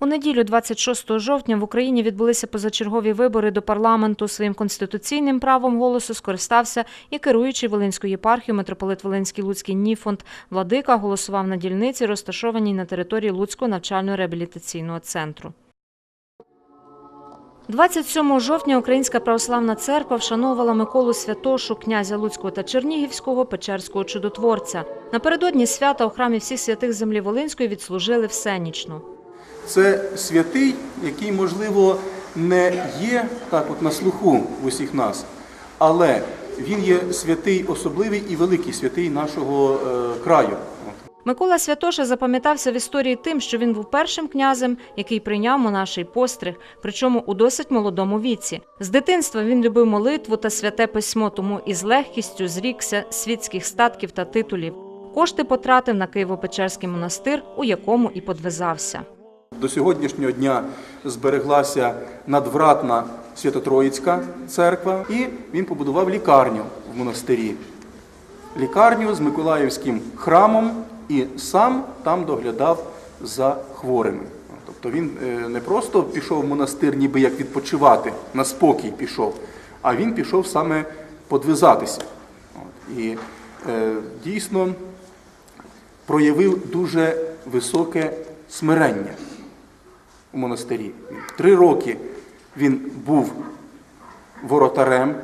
У неділю, 26 жовтня, в Україні відбулися позачергові вибори до парламенту. Своїм конституційним правом голосу скористався і керуючий Волинською єпархією митрополит Волинський Луцький Ніфонд. Владика голосував на дільниці, розташованій на території Луцького навчально-реабілітаційного центру. 27 жовтня Українська православна церква вшановувала Миколу Святошу, князя Луцького та Чернігівського, Печерського чудотворця. Напередодні свята у храмі всіх святих землі Волинської відслужили всенічно. Це святий, який, можливо, не є так от на слуху в усіх нас, але він є святий особливий і великий святий нашого е, краю. Микола Святоша запам'ятався в історії тим, що він був першим князем, який прийняв монаший постриг, причому у досить молодому віці. З дитинства він любив молитву та святе письмо, тому із легкістю зрікся світських статків та титулів. Кошти потратив на Києво-Печерський монастир, у якому і подвизався. До сьогоднішнього дня збереглася надвратна Свято-Троїцька церква, і він побудував лікарню в монастирі. Лікарню з Миколаївським храмом і сам там доглядав за хворими. Тобто він е, не просто пішов в монастир, ніби як відпочивати, на спокій пішов, а він пішов саме подвизатися. І е, дійсно проявив дуже високе смирення у монастирі. Три роки він був воротарем.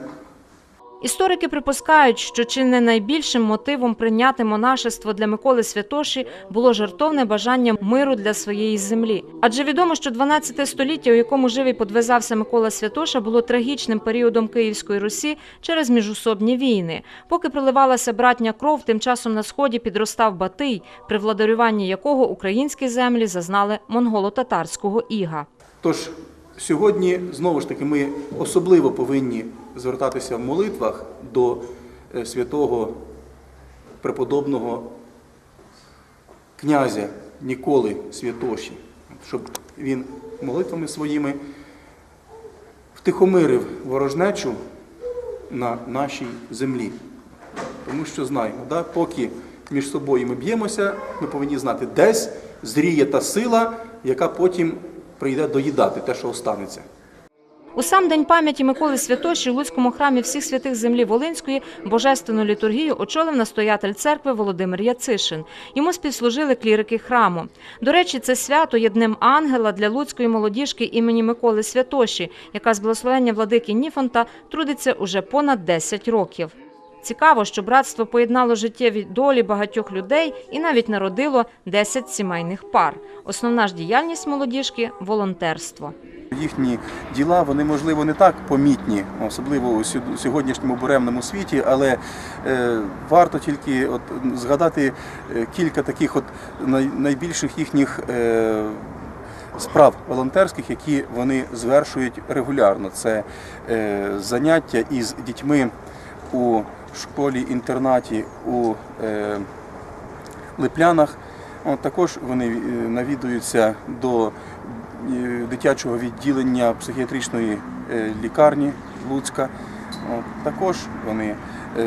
Історики припускають, що чи не найбільшим мотивом прийняти монашество для Миколи Святоші було жертовне бажання миру для своєї землі. Адже відомо, що 12 століття, у якому жив і подвизався Микола Святоша, було трагічним періодом Київської Русі через міжусобні війни. Поки проливалася братня кров, тим часом на сході підростав Батий, при владарюванні якого українські землі зазнали монголо-татарського іга. Тож сьогодні знову ж таки ми особливо повинні звертатися в молитвах до е, святого преподобного князя Ніколи Святоші, щоб він молитвами своїми втихомирив ворожнечу на нашій землі. Тому що знаємо, да, поки між собою ми б'ємося, ми повинні знати, десь зріє та сила, яка потім прийде доїдати те, що останеться. У сам день пам'яті Миколи Святоші у Луцькому храмі всіх святих землі Волинської божественну літургію очолив настоятель церкви Володимир Яцишин. Йому співслужили клірики храму. До речі, це свято є днем ангела для луцької молодіжки імені Миколи Святоші, яка з благословення владики Ніфонта трудиться уже понад 10 років. Цікаво, що братство поєднало життєві долі багатьох людей і навіть народило 10 сімейних пар. Основна ж діяльність молодіжки волонтерство. Їхні діла вони можливо не так помітні, особливо у сьогоднішньому буремному світі, але е, варто тільки от згадати е, кілька таких от найбільших їхніх. Е, Справ волонтерських, які вони звершують регулярно, це е, заняття із дітьми у школі-інтернаті у е, Липлянах. Також вони е, навідуються до е, дитячого відділення психіатричної лікарні Луцька. Також вони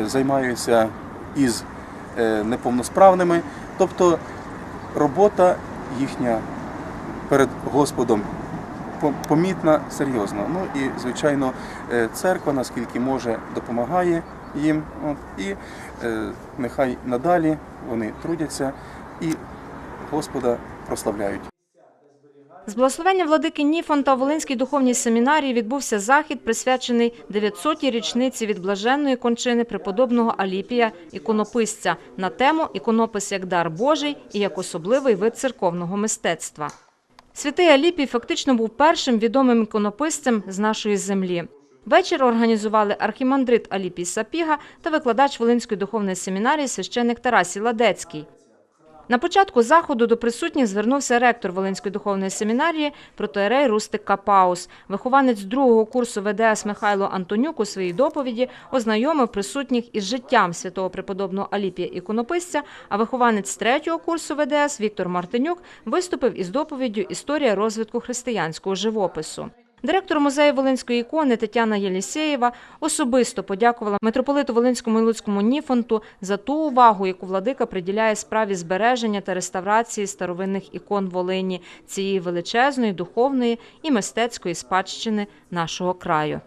займаються із неповносправними. Тобто робота їхня перед Господом помітна, серйозна. Ну і, звичайно, церква, наскільки може, допомагає їм. От, і е, нехай надалі вони трудяться і Господа прославляють. З благословення владики Ніфонта у Волинській духовній семінарії відбувся захід, присвячений 900-й річниці від блаженної кончини преподобного Аліпія іконописця на тему «Іконопис як дар Божий і як особливий вид церковного мистецтва». Святий Аліпій фактично був першим відомим іконописцем з нашої землі. Вечір організували архімандрит Аліпій Сапіга та викладач Волинської духовної семінарії священник Тарасій Ладецький. На початку заходу до присутніх звернувся ректор Волинської духовної семінарії протоерей Рустик Капаус. Вихованець другого курсу ВДС Михайло Антонюк у своїй доповіді ознайомив присутніх із життям святого преподобного Аліпія іконописця, а вихованець третього курсу ВДС Віктор Мартинюк виступив із доповіддю «Історія розвитку християнського живопису». Директор музею Волинської ікони Тетяна Єлісєєва особисто подякувала митрополиту Волинському і Луцькому Ніфонту за ту увагу, яку владика приділяє справі збереження та реставрації старовинних ікон Волині, цієї величезної духовної і мистецької спадщини нашого краю.